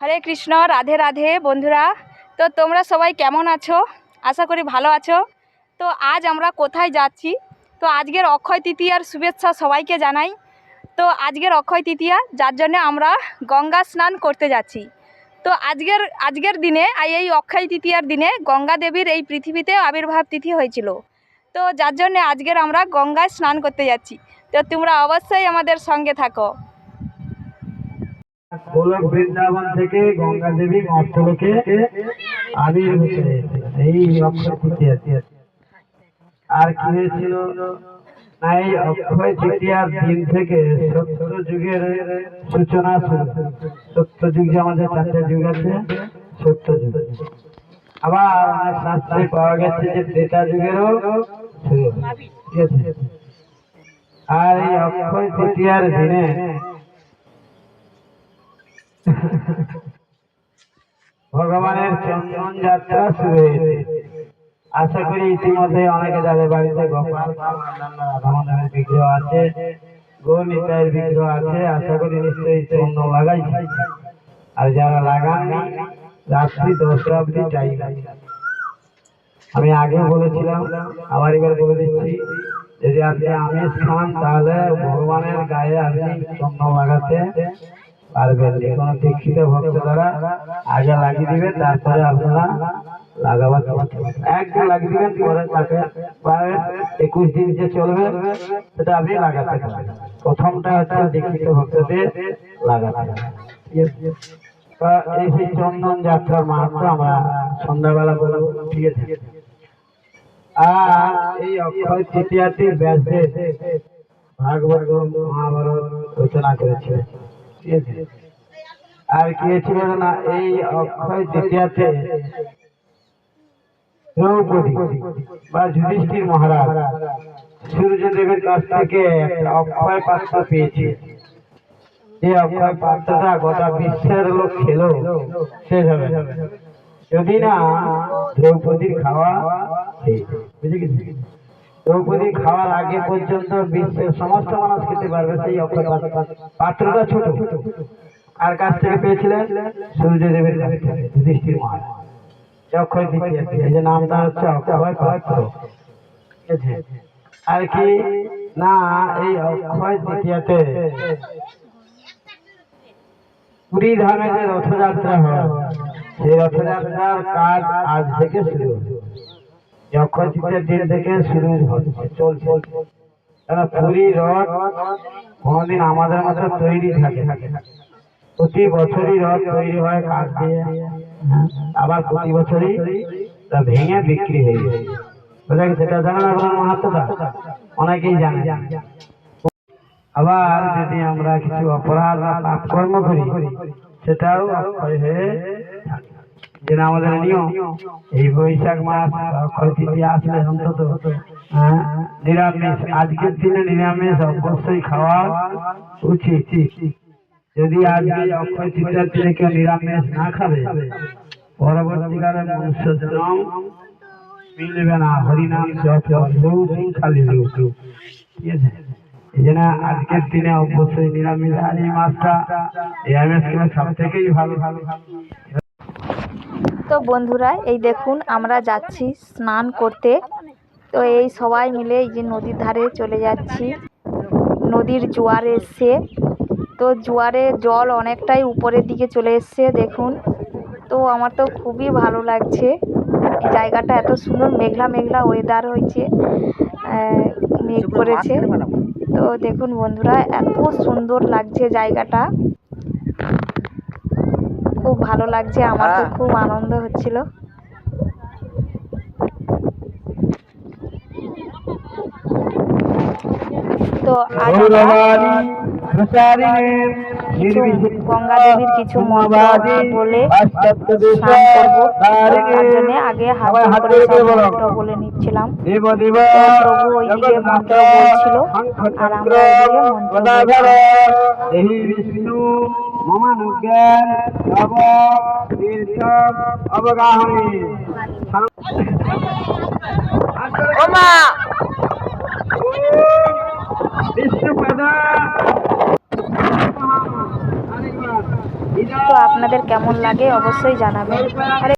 হরে কৃষ্ণ, রাধে রাধে বন্ধুরা। তো তোমরা সবাই কেমন আছো? আশা করি ভালো আছো। তো আজ আমরা কোথায় যাচ্ছি? তো আজকের অক্ষয় তৃতীয়ার শুভেচ্ছা সবাইকে জানাই। তো আজকের অক্ষয় তৃতীয়া, যার জন্য আমরা গঙ্গা স্নান করতে যাচ্ছি। তো আজকের আজকের দিনে এই অক্ষয় তৃতীয়ার দিনে গঙ্গা দেবীর এই পৃথিবীতে আবির্ভাব তিথি হয়েছিল। তো যার জন্য আজকের আমরা গঙ্গায় স্নান করতে যাচ্ছি। তো তোমরা অবশ্যই আমাদের সঙ্গে থাকো। গোলক বৃন্দাবন থেকে গঙ্গা দেবী মর্তলোকে আবির্ভূত এই অক্ষয় তৃতীয়া আর কি হয়েছিল? না, এই অক্ষয় তৃতীয়ার দিন থেকে যুগের সূচনা সত্য যুগ যে আমাদের যুগ আছে, সত্য যুগ। আবার পাওয়া গেছে যে ত্রেতা যুগেরও আর এই অক্ষয় তৃতীয়ার দিনে ভগবানের চন্দন যাত্রা শুরু হয়েছে। আশা করি ইতিমধ্যে অনেকে যাদের বাড়িতে গোপাল বিগ্রহ আছে গৌনিতায়ের বিগ্রহ আছে, আশা করি নিশ্চয়ই চন্দন লাগাই আর যারা লাগাননি রাত্রি দশটা টাইম আছে। আমি আগে বলেছিলাম, আবার এবার বলে দিচ্ছি, যদি আপনি আমিষ খান, তাহলে ভগবানের গায়ে আপনি চন্দন লাগাতে পারবেন। যে কোনো দীক্ষিত ভক্ত দ্বারা আগে লাগিয়ে দিবেন তারপরে আপনারা লাগাবার একদিন লাগিয়ে দিবেন পরে তাকে প্রায় একুশ দিন যে চলবে সেটা আপনি লাগাতে পারবেন। প্রথমটা হচ্ছে দীক্ষিত ভক্তদের লাগাতে এই সেই চন্দন যাত্রার মাহাত্ম আমরা সন্ধ্যাবেলা বলব ঠিক আছে আর এই অক্ষয় তৃতীয়াতে ব্যাসদেব ভাগবত মহাভারত রচনা করেছিলেন। আছে আর কি না এই অক্ষয় তৃতীয়াতে দ্রৌপদী বা যুধিষ্ঠির মহারাজ। সূর্যদেবের কাছ থেকে অক্ষয় পাত্র পেয়েছে। যে অক্ষয় পাত্রটা গোটা বিশ্বের লোক খেলো শেষ হবে যদি না, দ্রৌপদীর খাওয়া বুঝে গেছি দ্রৌপদী খাওয়ার আগে পর্যন্ত বিশ্বের সমস্ত মানুষ খেতে পারবে সেই অক্ষয় পাত্রটা ছোট। আর কাছ থেকে পেয়েছিলেন? সূর্যদেবের যুধিষ্ঠির মহারাজ। অক্ষয় তৃতীয়া এই যে নামটা হচ্ছে অক্ষয় পাত্র। আর কি? না, এই অক্ষয় তৃতীয়াতে পুরী ধামে যে রথযাত্রা হয়, সেই রথযাত্রার কাজ আজ থেকে শুরু হচ্ছে এই অক্ষয় তৃতীয়ার দিন থেকে শুরু হচ্ছে, চলছে। কারণ পুরী রথ কোনোদিন আমাদের মতো তৈরি থাকে প্রতি বছরই রথ তৈরি হয় কাঠ দিয়ে। আবার প্রতি বছরই তা ভেঙে বিক্রি হয়ে যায়। বোঝা গেছে? সেটা জানেন আপনার মাহাত্মটা অনেকেই জানে আবার যদি আমরা কিছু অপরাধ বা পাপ কর্ম করি, সেটাও অক্ষয় হয়ে আমাদের নিয়ম এই বৈশাখ মাস অক্ষয় তৃতীয়া আসলে অন্তত হ্যাঁ, নিরামিষ আজকের দিনে নিরামিষ অবশ্যই খাওয়া উচিত। যদি আজকে অক্ষয় তৃতীয়ার দিনে কেউ নিরামিষ না খাবে পরবর্তীকালে মনুষ্য জন্ম মিলবে না হরিনাম খালি ঠিক আছে? আজকের দিনে অবশ্যই নিরামিষ আর এই মাসটা নিরামিষ সব থেকেই ভালো ভালো। তো বন্ধুরা, এই দেখুন আমরা যাচ্ছি স্নান করতে। তো এই সবাই মিলে এই যে নদীর ধারে চলে যাচ্ছি। নদীর জোয়ার এসছে। তো জোয়ারে জল অনেকটাই উপরের দিকে চলে এসছে, দেখুন। তো আমার তো খুবই ভালো লাগছে। জায়গাটা এত সুন্দর, মেঘলা মেঘলা ওয়েদার হয়েছে। মেঘ করেছে। তো দেখুন বন্ধুরা, এত সুন্দর লাগছে জায়গাটা। খুব ভালো লাগছে আমার তো খুব আনন্দ হচ্ছিল। তো আজ কিছু গঙ্গা দেবীর কিছু মন্ত্র বলে স্নান করব। তার জন্য আগে হাত করে সব মন্ত্র বলে নিচ্ছিলাম। প্রভু ওইদিকে মন্ত্র বলছিল আর আমরা ওইদিকে মন্ত্র মমানুজ্ঞান নব তীর্থ অবগাহনে। বিষ্ণুপদ। তো আপনাদের কেমন লাগে অবশ্যই জানাবেন।